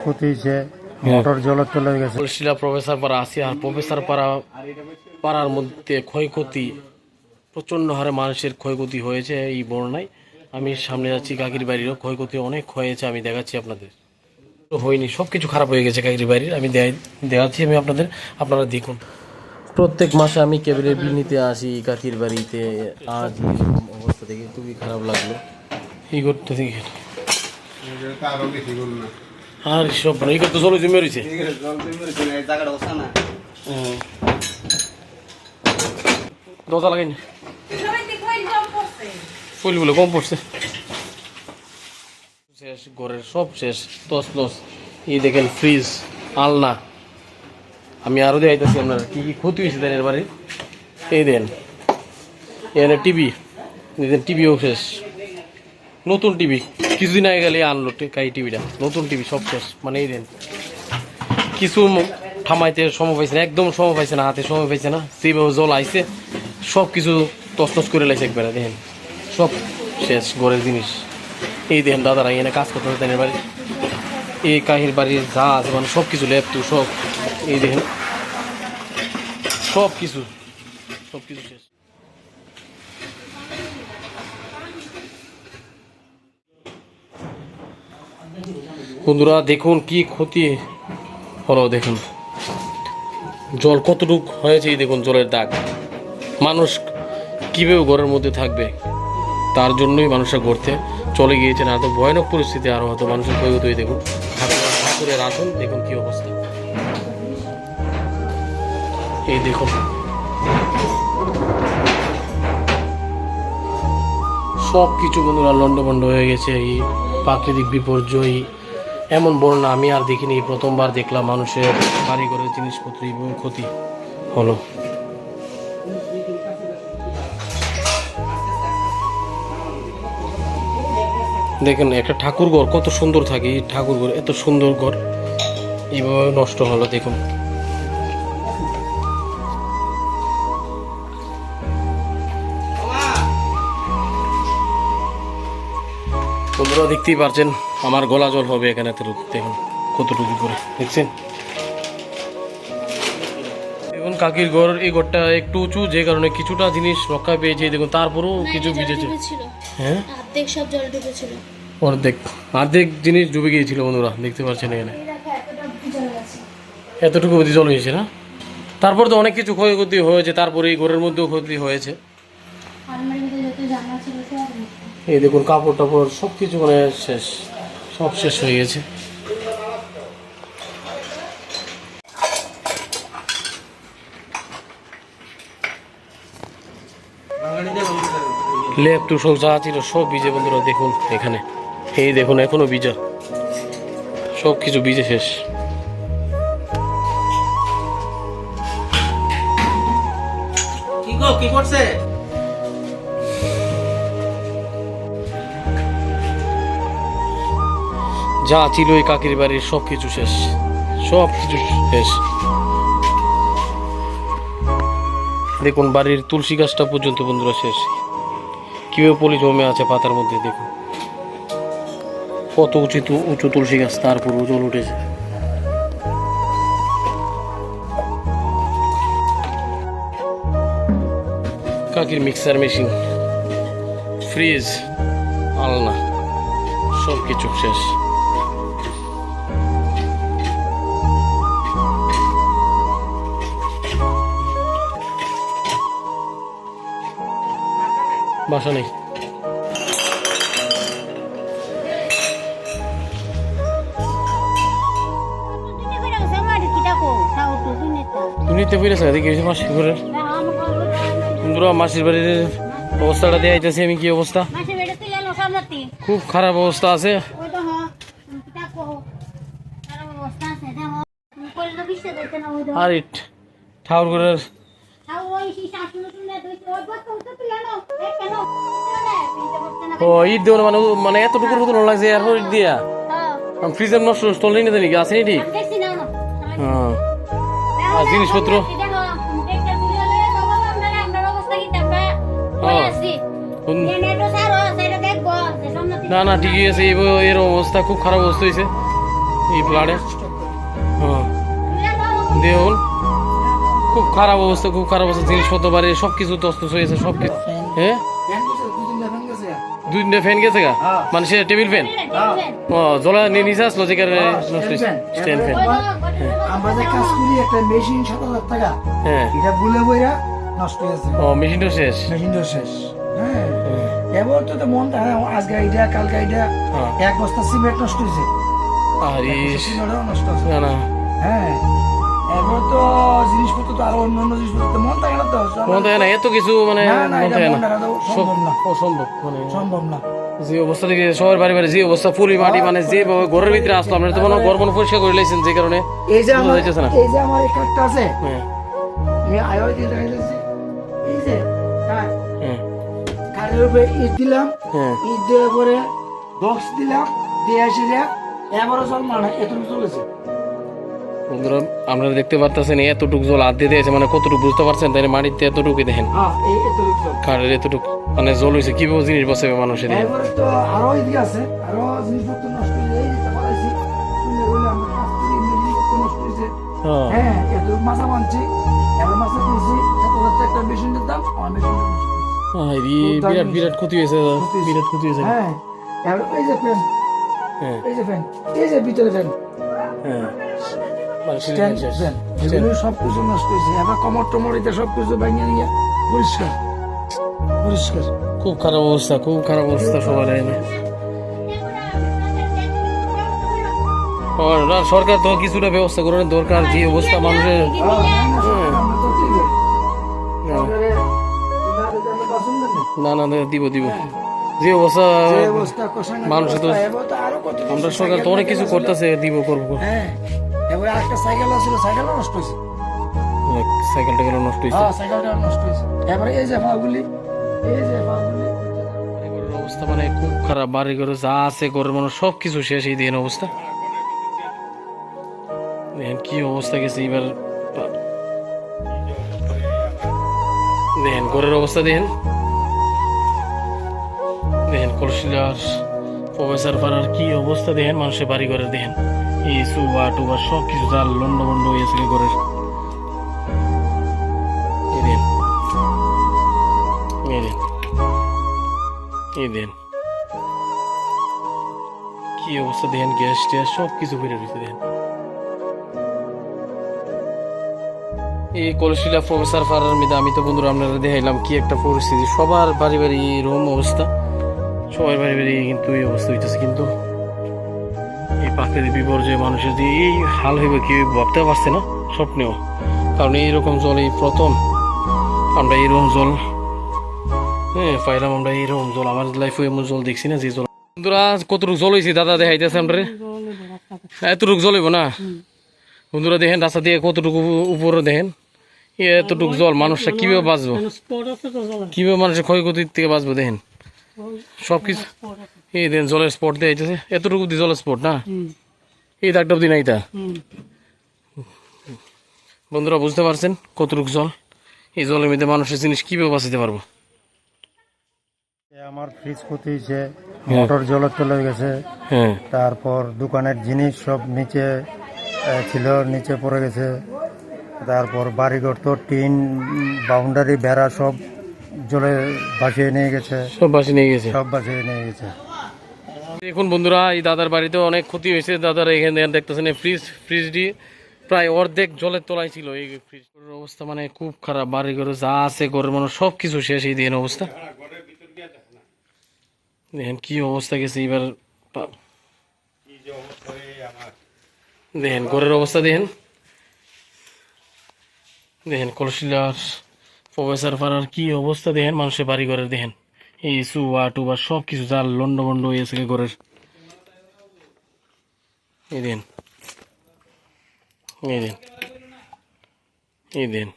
ক্ষতি হয়েছে মোটর জলের তলে গেছে। তুলসিলা প্রফেসর পাড়া আছি আর প্রফেসর পাড়া পাড়ার মধ্যে ক্ষয়ক্ষতি প্রচণ্ড হারে মানুষের ক্ষয়ক্ষতি হয়েছে এই বন্যায়। আমি সামনে যাচ্ছি কাকির বাড়িরও ক্ষয়ক্ষতি অনেক হয়েছে আমি দেখাচ্ছি আপনাদের। তো হয়নি সব কিছু খারাপ হয়ে গেছে কাকির বাড়ির আমি দেখাই- দেখাচ্ছি আমি আপনাদের আপনারা দেখুন। প্রত্যেক মাসে আমি কেবলের বিল নিতে আসি কাকির বাড়িতে আজ অবস্থা দেখে খুবই খারাপ লাগল। এই করতে দেখে আর সব এই করতে চলো জমে রয়েছে। দরজা লাগাই না। ফুলগুলো কম পড়ছে। শেষ ঘরের সব শেষ তস তস এই দেখেন ফ্রিজ আলনা। আমি আরও দেখাইতেছি আপনার কি কি ক্ষতি হয়েছে দেন এর বাড়ির এই দেন এখানে টিভি দেখেন টিভিও শেষ। নতুন টিভি। কিছুদিন আগে গেলে আনলো কাই টিভিটা। নতুন টিভি, সব শেষ মানে এই দেন। কিছু থামাইতে সময় পাইছে না, একদম সময় পাইছে না, হাতে সময় পাইছে না। সেইভাবে জল আইছে, সব কিছু তসনস করে লাইছে একবারে, দেখেন। সব শেষ, ঘরের জিনিস। এই দেখেন দাদারা এনে কাজ করতে হতেন বাড়ি। এই কাহির বাড়ির যা আছে মানে সব কিছু লেপটু, সব। এই দেখেন। সব কিছু সব কিছু শেষ। বন্ধুরা, দেখুন কি ক্ষতি হলো, দেখুন। জল কতটুক হয়েছে দেখুন জলের দাগ। মানুষ কীভাবে ঘরের মধ্যে থাকবে, তার জন্যই মানুষরা ঘুরতে চলে গিয়েছে না তো ভয়ানক পরিস্থিতি আরও হয়তো মানুষের ক্ষয়গত হয়ে দেখুন। ঠাকুরের আসন, দেখুন কি অবস্থা। এই দেখুন। সব কিছু বন্ধুরা লন্ডভন্ড হয়ে গেছে, এই প্রাকৃতিক বিপর্যয় এমন বন্যা আমি আর দেখিনি। প্রথমবার দেখলাম মানুষের কারিগরের জিনিসপত্র এবং ক্ষতি হলো। দেখেন, একটা ঠাকুর ঘর, কত সুন্দর থাকে এই ঠাকুর ঘর, এত সুন্দর ঘর। এইভাবে নষ্ট হলো, দেখুন। বন্ধুরা, দেখতেই পারছেন আমার গলা জল হবে এখানে দেখুন কতটুকু করে। দেখছেন? দেখুন কাকির ঘর এই ঘরটা একটু উঁচু যে কারণে কিছুটা জিনিস রক্ষা পেয়েছে। দেখুন তারপরেও কিছু ভিজেছে। হ্যাঁ? অর্ধেক সব জল ডুবেছিল। অর্ধেক। অর্ধেক জিনিস ডুবে গিয়েছিল বন্ধুরা দেখতে পাচ্ছেন এখানে। এতটুকু অবধি জল হয়েছে না? তারপর তো অনেক কিছু ক্ষয়ক্ষতি হয়েছে তারপরে এই ঘরের মধ্যেও ক্ষতি হয়েছে। এই দেখুন কাপড় টাপড় সব কিছু মানে শেষ। সব শেষ হয়ে গেছে। লেপ সব যা ছিল সব বীজে বন্ধুরা, দেখুন এখানে। এই দেখুন, এখনও বীজা সব কিছু বীজে শেষ। কি করছে? যা ছিল এই কাকির বাড়ির সব কিছু শেষ। সব কিছু শেষ। দেখুন, বাড়ির তুলসী গাছটা পর্যন্ত বন্ধুরা শেষ। কীভাবে পলি জমে আছে পাতার মধ্যে, দেখুন। কত উঁচু তু- উঁচু তুলসী গাছ তারপর জল উঠেছে কাকির মিক্সার মেশিন, ফ্রিজ, আলনা সব কিছু শেষ। বাসা নেই। দুনিতে ফিরেছে দেখি হয়েছে মাসির ঘরের। বন্ধুরা মাসির বাড়ির অবস্থাটা দেওয়া যাইতেছে আমি, কি অবস্থা? খুব খারাপ অবস্থা আছে। আর ইট ঠাকুর ঘরের ও ইট দেওয়ার মানে মানে এতটুকুর মতন লাগছে এরপর ইট দিয়া? ফ্রিজের নষ্ট স্টল নিয়ে নাকি আছে নাকি হ্যাঁ। আর জিনিসপত্র? কোন- না না ঠিকই আছে এর অবস্থা খুব খারাপ অবস্থা হয়েছে এই ফ্লাডে হ্যাঁ। দেখুন খুব খারাপ অবস্থা খুব খারাপ অবস্থা জিনিসপত্র বাড়ি সব কিছু তস্তস হয়েছে সব কিছু হ্যাঁ দুই তিনটা ফ্যান গেছে গা? মানে সে টেবিল ফ্যান ও জলা নিয়ে নিচে আসলো যে কারণে নষ্ট স্ট্যান্ড ফ্যান আমরা যে কাজ করি একটা মেশিন সাত হাজার টাকা হ্যাঁ। এটা বুলে বইরা নষ্ট হয়েছে ও মেশিনটা শেষ। মেশিনটা শেষ। হ্যাঁ। এবার তো মন হয় আজকে এটা কালকে এটা হ্যাঁ। এক বস্তা সিমেন্ট নষ্ট হয়েছে। আর নষ্ট হয়েছে। না না। হ্যাঁ। এবার তো জিনিসপত্র তো আরও অন্য অন্য জিনিসপত্র মন থাকে না তো মন থাকে না এত কিছু মানে মন থাকে না। রাখা তো সব সম্ভব না। অসম্ভব মানে সম্ভব না। যে অবস্থা থেকে সবার বাড়ি বাড়ি যে অবস্থা পুলি মাটি মানে যে ঘরের ভিতরে আসলো আমরা তো মনে ঘর মনে পরিষ্কার করে লাইছেন যে কারণে এই যে আমার এই যে আমার এই কার্ডটা আছে আমি আয়ো দিয়ে দেখাইতেছি এই যে কার্ড উপরে ইট দিলাম ইট দেওয়ার পরে বক্স দিলাম দিয়ে এসে যা এবারও জল মানে এতটুকু চলেছে। বন্ধুরা আপনারা দেখতে পারতেছেন এতটুকু জল হাত দিয়ে দিয়েছে মানে কতটুকু বুঝতে পারছেন? তাই মাটিতে এতটুকু দেখেন। হ্যাঁ এতটুকু কারের এতটুকু। মানে জল হয়েছে কীভাবে জিনিস বসাবে মানুষের দেখেন হয়ে এত মাছা এবার মাছা কিনছি সাত হাজার টাকা মেশিনের দাম আমার বিরাট বিরাট ক্ষতি হয়েছে বিরাট ক্ষতি হয়েছে হ্যাঁ এই যে ফ্যান হ্যাঁ। এই যে ফ্যান এই যে ভিতরে ফ্যান। হ্যাঁ। এগুলো সব কিছু নষ্ট হয়েছে। এবার কমর টমর সব কিছু ভাঙিয়ে নিয়ে পরিষ্কার। পরিষ্কার। খুব খারাপ অবস্থা খুব খারাপ অবস্থা সবার এখানে। সরকার তো কিছুটা ব্যবস্থা করে দরকার যে অবস্থা মানুষের। হ্যাঁ। আছে না না দিব দিব। যে অবস্থা যে অবস্থা তো- এবার তো আমরা সরকার তো অনেক কিছু করতেছে দিব করব। হ্যাঁ। একটা সাইকেল সাইকেলও নষ্ট হয়েছে। সাইকেলটা গেল নষ্ট হয়েছে? হ্যাঁ সাইকেলটা নষ্ট হয়েছে। এবারে এই যে এই যে অবস্থা মানে খুব খারাপ বাড়ি ঘরে যা আছে ঘরের মানে সব কিছু শেষ এই দিন অবস্থা। দেখেন কি অবস্থা গেছে এবার। দেখেন ঘরের অবস্থা দেখেন। দেখেন কলসিলার প্রফেসর পাড়ার কি অবস্থা দেখেন মানুষের বাড়ি ঘরে দেখেন। এই সুবা কিছু যা লন্ড বন্ড হয়েছে ঘরের কি অবস্থা দেখেন, গ্যাস ট্যাস সব কিছু বেড়ে রয়েছে দেখেন। এই কলশিলা প্রফেসর ফারার মধ্যে আমি তো বন্ধুরা আপনারা দেখাইলাম কি একটা পরিস্থিতি। সবার বাড়ি বাড়ি রুম অবস্থা, সবার বাড়ি বাড়ি কিন্তু এই অবস্থা হইতেছে কিন্তু প্রাকৃতিক বিপর্যয়ে মানুষের যে এই হাল হইবে কি ভাবতে পারছে না, স্বপ্নেও। কারণ এইরকম জল এই প্রথম। আমরা এইরকম জল হ্যাঁ পাইলাম আমরা এইরকম জল। আমার লাইফে এমন জল দেখছি না যে জল বন্ধুরা কতটুকু জল হয়েছে দাদা দেখাইতেছে আমরা? এতটুকু জল হইব না। বন্ধুরা দেখেন, রাস্তা দিয়ে কতটুকু উপরে দেখেন। এতটুকু জল মানুষটা কীভাবে বাঁচবো? কীভাবে মানুষের ক্ষয়ক্ষতির থেকে বাঁচবো দেখেন? সব কিছু এই দেন জলের স্পট দিয়ে আইতেছে। এতটুকু দিয়ে জলের স্পট না? এই দাগটা অব্দি নাই তা? বন্ধুরা বুঝতে পারছেন কতটুকু জল? এই জলের মধ্যে মানুষের জিনিস কীভাবে বাঁচাতে পারব? আমার ফ্রিজ ক্ষতি হয়েছে মোটর জলের তলে গেছে হ্যাঁ। তারপর দোকানের জিনিস সব নিচে ছিল নিচে পড়ে গেছে তারপর বাড়িঘর তো টিন বাউন্ডারি বেড়া সব জলে ভাসিয়ে নিয়ে গেছে। সব বাসি নিয়ে গেছে। সব ভাসিয়ে নিয়ে গেছে। দেখুন বন্ধুরা, এই দাদার বাড়িতে অনেক ক্ষতি হয়েছে। দাদার এখানে দেখতেছেন ফ্রিজ ফ্রিজটি প্রায় অর্ধেক জলের তলায় ছিল। এই ফ্রিজ অবস্থা মানে খুব খারাপ। বাড়ি ঘরে যা আছে, ঘরের মানে সব কিছু শেষ। এই দিন অবস্থা। দেখেন কি অবস্থা গেছে এবার দেখেন ঘরের অবস্থা দেখেন। দেখেন কলসিলার, প্রফেসর পাড়ার কি অবস্থা দেখেন। মানুষের বাড়ি ঘরের দেখেন। এই সুবা টুবা সব কিছু যা লন্ড বন্ড হয়েছে ঘরের। এই দেন। এই দেন। এই দেন।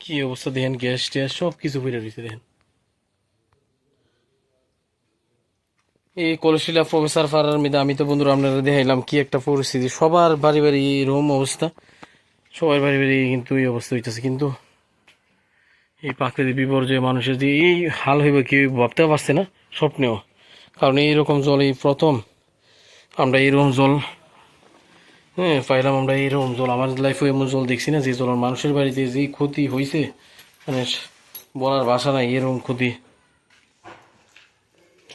কি অবস্থা দেখেন, গ্যাস ট্যাস সব কিছু বেড়ে রয়েছে দেখেন। এই কলশিলা প্রফেসর ফারার মধ্যে আমি তো বন্ধুরা আপনারা দেখাইলাম কি একটা পরিস্থিতি। সবার বাড়ি বাড়ি রুম অবস্থা, সবার বাড়ি বাড়ি কিন্তু এই অবস্থা হইতেছে। কিন্তু এই প্রাকৃতিক বিপর্যয়ে মানুষের যে এই হাল হইবে কি ভাবতে পারছে না, স্বপ্নেও। কারণ এইরকম জল এই প্রথম। আমরা এইরকম জল হ্যাঁ পাইলাম আমরা এইরকম জল। আমার লাইফে এমন জল দেখছি না যে জল মানুষের বাড়িতে যে ক্ষতি হয়েছে মানে বলার ভাষা নাই, এরকম ক্ষতি।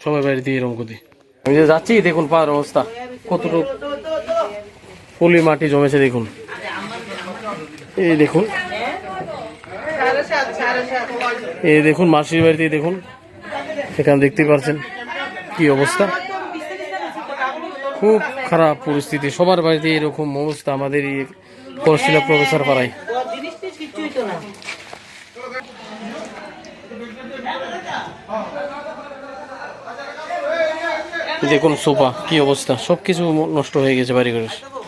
সবার বাড়িতে এরকম ক্ষতি। আমি যে যাচ্ছি, দেখুন পাওয়ার অবস্থা। কতটুকু পলি মাটি জমেছে, দেখুন। এই দেখুন। এই দেখুন, মাসির বাড়িতে দেখুন, এখানে দেখতে পাচ্ছেন কি অবস্থা। খুব খারাপ পরিস্থিতি, সবার বাড়িতে এরকম অবস্থা, আমাদের এই করশিলা প্রফেসর পাড়ায়। দেখুন, সোফা, কি অবস্থা? সবকিছু নষ্ট হয়ে গেছে বাড়ি ঘরের